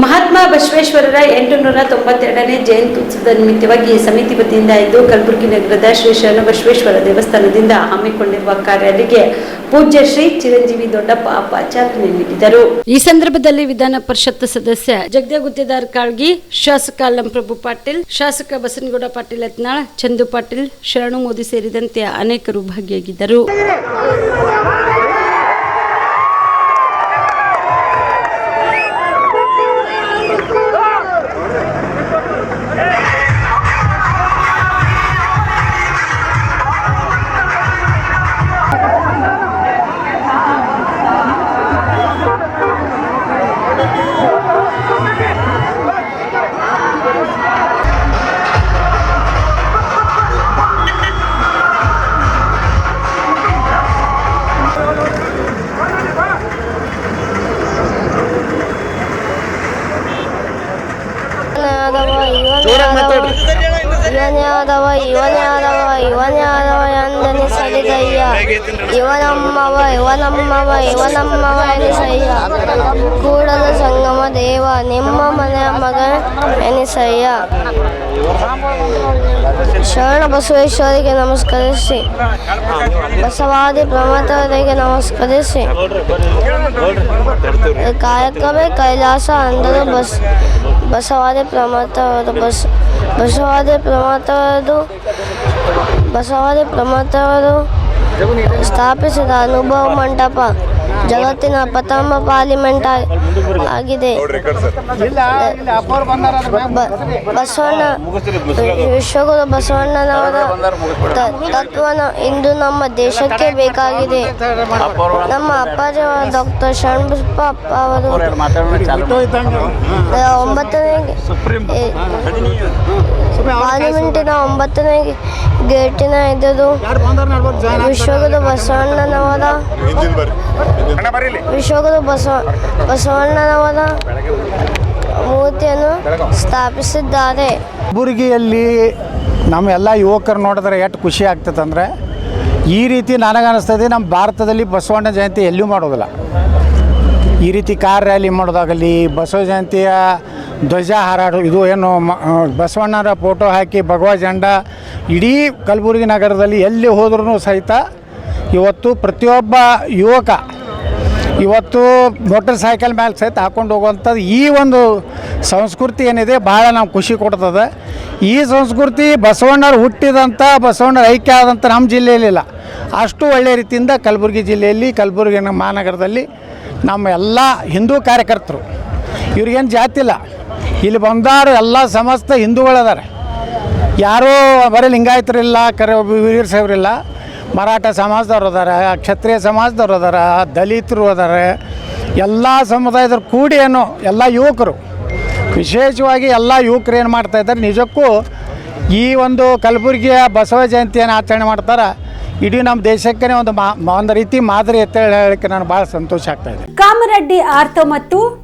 ಮಹಾತ್ಮ ಬಸವೇಶ್ವರರ ಎಂಟುನೂರ ತೊಂಬತ್ತೆರಡನೇ ಜಯಂತ್ಯುತ್ಸವದ ನಿಮಿತ್ತವಾಗಿ ಸಮಿತಿ ವತಿಯಿಂದ ಇಂದು ಕಲಬುರಗಿ ನಗರದ ಶ್ರೀ ಶರಣ ಬಸವೇಶ್ವರ ದೇವಸ್ಥಾನದಿಂದ ಹಮ್ಮಿಕೊಂಡಿರುವ ಕಾರ್ಯಾಲಯಕ್ಕೆ ಪೂಜ್ಯ ಶ್ರೀ ಚಿರಂಜೀವಿ ದೊಡ್ಡಪ್ಪ ಅಪ್ಪ ಚಾಲನೆ ನೀಡಿದರು. ಈ ಸಂದರ್ಭದಲ್ಲಿ ವಿಧಾನ ಪರಿಷತ್ ಸದಸ್ಯ ಜಗದೇ ಗುತ್ತೇದಾರ್ ಕಾಳ್ಗಿ, ಶಾಸಕ ಲಂಪ್ರಭು ಪಾಟೀಲ್, ಶಾಸಕ ಬಸನಗೌಡ ಪಾಟೀಲ್ ಯತ್ನಾಳ್, ಚಂದು ಪಾಟೀಲ್, ಶರಣು ಮೋದಿ ಸೇರಿದಂತೆ ಅನೇಕರು ಭಾಗಿಯಾಗಿದ್ದರು. ಇವನೇ ಆದವ ಇವನೇ ಆದವ ಇವನೇ ಆದವ ಸರಿದಯ್ಯ. ಇವನಮ್ಮವ ಇವನಮ್ಮವ ಇವನಮ್ಮವ ಎನಿಸಯ್ಯ ಕೂಡಲು ನಿಮ್ಮ ಮನೆಯ ಮಗ ಎನಿಸಯ್ಯ. ಶರಣ ಬಸವೇಶ್ವರಿಗೆ ನಮಸ್ಕರಿಸಿ. ಬಸವಾದಿ ಪ್ರಮಥರಿಗೆ ನಮಸ್ಕರಿಸಿ. ಕಾಯಕವೇ ಕೈಲಾಸ ಅಂದರೆ ಬಸ್, ಬಸವಾದಿ ಪ್ರಮಥವರು ಬಸ್, ಬಸವಾದಿ ಪ್ರಮಥವರು ಬಸವಾದಿ ಪ್ರಮಥವರು ಸ್ಥಾಪಿಸಿದ ಅನುಭವ ಮಂಟಪ ಜಗತ್ತಿನ ಪ್ರಥಮ ಪಾರ್ಲಿಮೆಂಟ್ ಆಗಿದೆ. ಬಸವಣ್ಣ ವಿಶ್ವಗುರು ಬಸವಣ್ಣನವರ ತತ್ವನ ಇಂದು ನಮ್ಮ ದೇಶಕ್ಕೆ ಬೇಕಾಗಿದೆ. ನಮ್ಮ ಅಪ್ಪಾಜಿ ಡಾಕ್ಟರ್ ಶರಣಬಸಪ್ಪ ಅಪ್ಪ ಅವರು ಒಂಬತ್ತನೇ ಪಾರ್ಲಿಮೆಂಟಿನ ಒಂಬತ್ತನೇ ಗೇಟಿನ ಇದ್ದದು ವಿಶ್ವಗುರು ಬಸವಣ್ಣನವರ ವಿಶ್ವಗುರು ಬಸವ ಬಸವಣ್ಣನವರ ಮೂರ್ತಿಯನ್ನು ಸ್ಥಾಪಿಸಿದ್ದಾರೆ. ಕಲಬುರಗಿಯಲ್ಲಿ ನಮ್ಮ ಎಲ್ಲ ಯುವಕರು ನೋಡಿದ್ರೆ ಎಷ್ಟು ಖುಷಿ ಆಗ್ತದಂದ್ರೆ ಈ ರೀತಿ ನನಗನ್ನಿಸ್ತದೆ ನಮ್ಮ ಭಾರತದಲ್ಲಿ ಬಸವಣ್ಣ ಜಯಂತಿ ಎಲ್ಲೂ ಮಾಡೋದಿಲ್ಲ. ಈ ರೀತಿ ಕಾರ್ ರ್ಯಾಲಿ ಮಾಡೋದಾಗಲಿ ಬಸವ ಜಯಂತಿಯ ಧ್ವಜ ಹಾರಾಡು ಇದು ಏನು ಬಸವಣ್ಣರ ಫೋಟೋ ಹಾಕಿ ಭಗವ ಜಂಡ ಇಡೀ ಕಲಬುರಗಿ ನಗರದಲ್ಲಿ ಎಲ್ಲಿ ಹೋದ್ರೂ ಸಹಿತ ಇವತ್ತು ಪ್ರತಿಯೊಬ್ಬ ಯುವಕ ಇವತ್ತು ಮೋಟರ್ ಸೈಕಲ್ ಮೇಲೆ ಸಹಿತ ಹಾಕೊಂಡು ಹೋಗುವಂಥದ್ದು ಈ ಒಂದು ಸಂಸ್ಕೃತಿ ಏನಿದೆ ಭಾಳ ನಾವು ಖುಷಿ ಕೊಡ್ತದೆ. ಈ ಸಂಸ್ಕೃತಿ ಬಸವಣ್ಣರು ಹುಟ್ಟಿದಂಥ ಬಸವಣ್ಣರ ಐಕ್ಯ ಆದಂಥ ನಮ್ಮ ಜಿಲ್ಲೆಯಲ್ಲಿಲ್ಲ ಅಷ್ಟು ಒಳ್ಳೆಯ ರೀತಿಯಿಂದ ಕಲಬುರಗಿ ಜಿಲ್ಲೆಯಲ್ಲಿ ಕಲಬುರಗಿ ಮಹಾನಗರದಲ್ಲಿ ನಮ್ಮ ಎಲ್ಲ ಹಿಂದೂ ಕಾರ್ಯಕರ್ತರು, ಇವ್ರಿಗೇನು ಜಾತಿ ಇಲ್ಲ. ಇಲ್ಲಿ ಬಂದಾರ ಎಲ್ಲ ಸಮಸ್ತ ಹಿಂದೂಗಳದಾರೆ. ಯಾರೋ ಬರೀ ಲಿಂಗಾಯತರಿಲ್ಲ, ಕರೆ ವೀರ ಸಾಹೇಬ್ರಿಲ್ಲ. ಮರಾಠ ಸಮಾಜದವ್ರು ಅದಾರ, ಕ್ಷತ್ರಿಯ ಸಮಾಜದವ್ರು ಅದಾರ, ದಲಿತರು ಅದಾರ. ಎಲ್ಲ ಸಮುದಾಯದವ್ರು ಕೂಡಿ ಏನು, ಎಲ್ಲ ಯುವಕರು. ವಿಶೇಷವಾಗಿ ಎಲ್ಲ ಯುವಕರು ಏನು ಮಾಡ್ತಾ ಇದ್ದಾರೆ, ನಿಜಕ್ಕೂ ಈ ಒಂದು ಕಲಬುರಗಿಯ ಬಸವ ಜಯಂತಿಯನ್ನು ಆಚರಣೆ ಮಾಡ್ತಾರೆ. ಇಡೀ ನಮ್ಮ ದೇಶಕ್ಕೇನೆ ಒಂದು ಮಾ, ಒಂದು ರೀತಿ ಮಾದರಿ ಅಂತ ಹೇಳಕ್ಕೆ ನಾನು ಭಾಳ ಸಂತೋಷ ಆಗ್ತಾ ಇದೆ ಕಾಮರೆಡ್ಡಿ ಆರ್ತ ಮತ್ತು